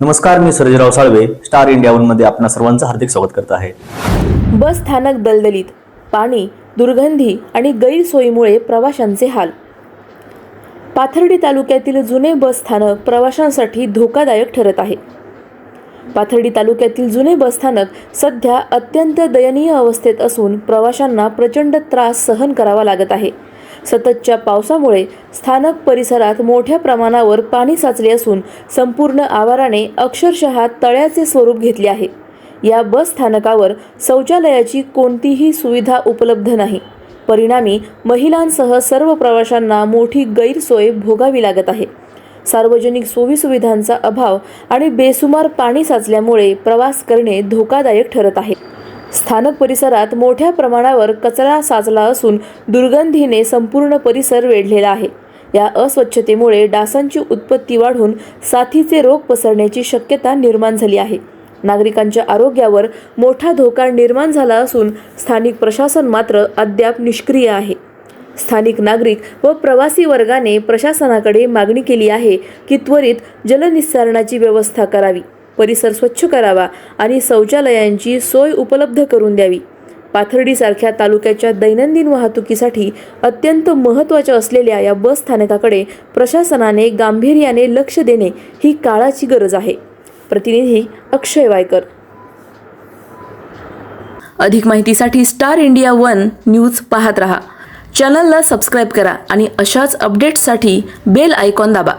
नमस्कार मी Sarjerao Salve star India वनमध्ये आपणा सर्वांचं हार्दिक स्वागत करत आहे. बस स्थानक दलदलीत. पाणी दुर्गंधी आणि गैरसोयीमुळे प्रवाशांचे हाल. पाथर्डी तालुक्यातील जुने बस स्थानक प्रवाशांसाठी धोकादायक ठरत आहे. पाथर्डी तालुक्यातील जुने बस स्थानक सध्या अत्यंत दयनीय अवस्थेत असून प्रवाशांना प्रचंड त्रास सहन करावा लागत आहे. सततच्या पावसामुळे स्थानक परिसरात मोठ्या प्रमाणावर पाणी साचले असून संपूर्ण आवाराने अक्षरशः तळ्याचे स्वरूप घेतले आहे. या बस स्थानकावर शौचालयाची कोणतीही सुविधा उपलब्ध नाही. परिणामी महिलांसह सर्व प्रवाशांना मोठी गैरसोय भोगावी लागत आहे. सार्वजनिक सोयीसुविधांचा अभाव आणि बेसुमार पाणी साचल्यामुळे प्रवास करणे धोकादायक ठरत आहे. स्थानक परिसरात मोठ्या प्रमाणावर कचरा साचला असून दुर्गंधीने संपूर्ण परिसर वेढलेला आहे. या अस्वच्छतेमुळे डासांची उत्पत्ती वाढून साथीचे रोग पसरण्याची शक्यता निर्माण झाली आहे. नागरिकांच्या आरोग्यावर मोठा धोका निर्माण झाला असून स्थानिक प्रशासन मात्र अद्याप निष्क्रिय आहे. स्थानिक नागरिक व प्रवासी वर्गाने प्रशासनाकडे मागणी केली आहे की त्वरित जलनिस्सारणाची व्यवस्था करावी. परिसर स्वच्छ करावा आणि शौचालयांची सोय उपलब्ध करून द्यावी. पाथर्डीसारख्या तालुक्याच्या दैनंदिन वाहतुकीसाठी अत्यंत महत्त्वाच्या असलेल्या या बस स्थानकाकडे प्रशासनाने गांभीर्याने लक्ष देणे ही काळाची गरज आहे. प्रतिनिधी अक्षय वायकर. अधिक माहितीसाठी स्टार इंडिया वन न्यूज पाहत रहा. चॅनलला सबस्क्राईब करा आणि अशाच अपडेट्ससाठी बेल आयकॉन दाबा.